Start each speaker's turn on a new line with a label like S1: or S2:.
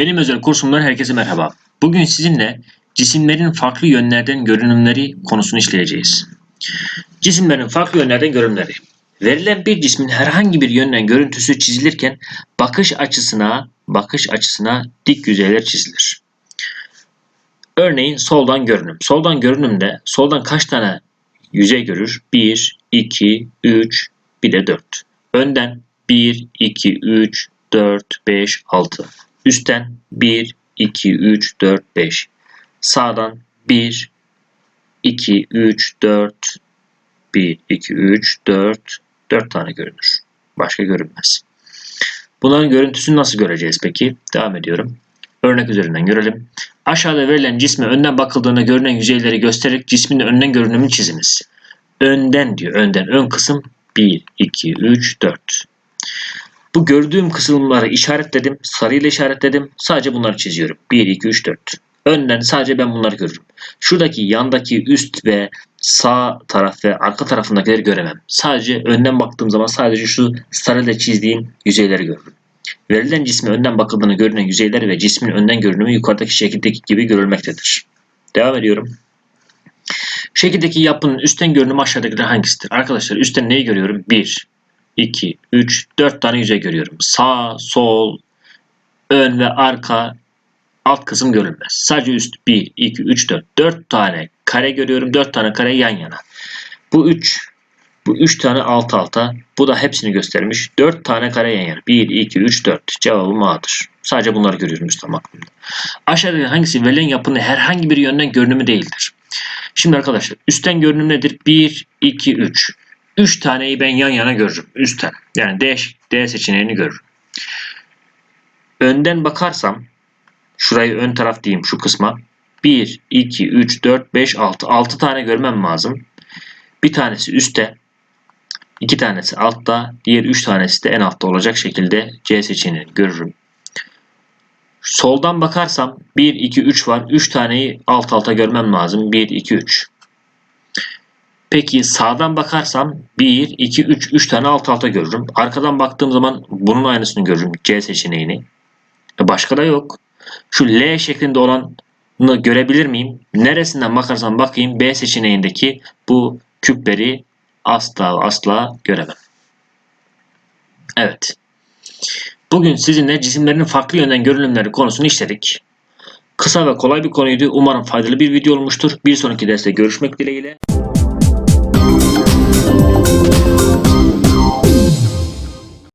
S1: Benim özel kursumdan herkese merhaba. Bugün sizinle cisimlerin farklı yönlerden görünümleri konusunu işleyeceğiz. Cisimlerin farklı yönlerden görünümleri. Verilen bir cismin herhangi bir yönden görüntüsü çizilirken bakış açısına bakış açısına dik yüzeyler çizilir. Örneğin soldan görünüm. Soldan görünümde soldan kaç tane yüzey görür? 1, 2, 3, bir de 4. Önden 1, 2, 3, 4, 5, 6. Üstten 1, 2, 3, 4, 5. Sağdan 1, 2, 3, 4, 1, 2, 3, 4, 4 tane görünür. Başka görünmez. Bunların görüntüsünü nasıl göreceğiz peki? Devam ediyorum. Örnek üzerinden görelim. Aşağıda verilen cisme önden bakıldığında görünen yüzeyleri göstererek cismin önden görünümünü çiziniz. Önden diyor. Önden. Ön kısım 1, 2, 3, 4. Bu gördüğüm kısımları işaretledim. Sarıyla işaretledim. Sadece bunları çiziyorum. 1, 2, 3, 4. Önden sadece ben bunları görürüm. Şuradaki yandaki üst ve sağ taraf ve arka tarafındakileri göremem. Sadece önden baktığım zaman sadece şu sarıyla çizdiğim yüzeyleri görürüm. Verilen cisme önden bakıldığını görünen yüzeyler ve cismin önden görünümü yukarıdaki şekildeki gibi görülmektedir. Devam ediyorum. Şekildeki yapının üstten görünümü aşağıdakiler hangisidir? Arkadaşlar üstten neyi görüyorum? 1, 2, 3, 4 tane yüzey görüyorum. Sağ, sol, ön ve arka alt kısım görülmez. Sadece üst 1, 2, 3, 4. 4 tane kare görüyorum. 4 tane kare yan yana. Bu 3. Bu 3 tane alt alta. Bu da hepsini göstermiş. 4 tane kare yan yana. 1, 2, 3, 4. Cevabım A'dır. Sadece bunları görüyorum üstten baktığımda. Aşağıdaki hangisi verilen yapının herhangi bir yönden görünümü değildir? Şimdi arkadaşlar üstten görünüm nedir? 1, 2, 3. 3 taneyi ben yan yana görürüm. Üstten. Yani D, D seçeneğini görürüm. Önden bakarsam şurayı ön taraf diyeyim şu kısma. 1, 2, 3, 4, 5, 6. 6 tane görmem lazım. Bir tanesi üstte. iki tanesi altta. Diğer 3 tanesi de en altta olacak şekilde C seçeneğini görürüm. Soldan bakarsam 1, 2, 3 var. 3 taneyi alt alta görmem lazım. 1, 2, 3. Peki sağdan bakarsam 1, 2, 3, 3 tane alt alta görürüm. Arkadan baktığım zaman bunun aynısını görürüm. C seçeneğini. E başka da yok. Şu L şeklinde olanı görebilir miyim? Neresinden bakarsam bakayım B seçeneğindeki bu küpleri asla asla göremem. Evet. Bugün sizinle cisimlerin farklı yönden görünümleri konusunu işledik. Kısa ve kolay bir konuydu. Umarım faydalı bir video olmuştur. Bir sonraki derste görüşmek dileğiyle. Thank you.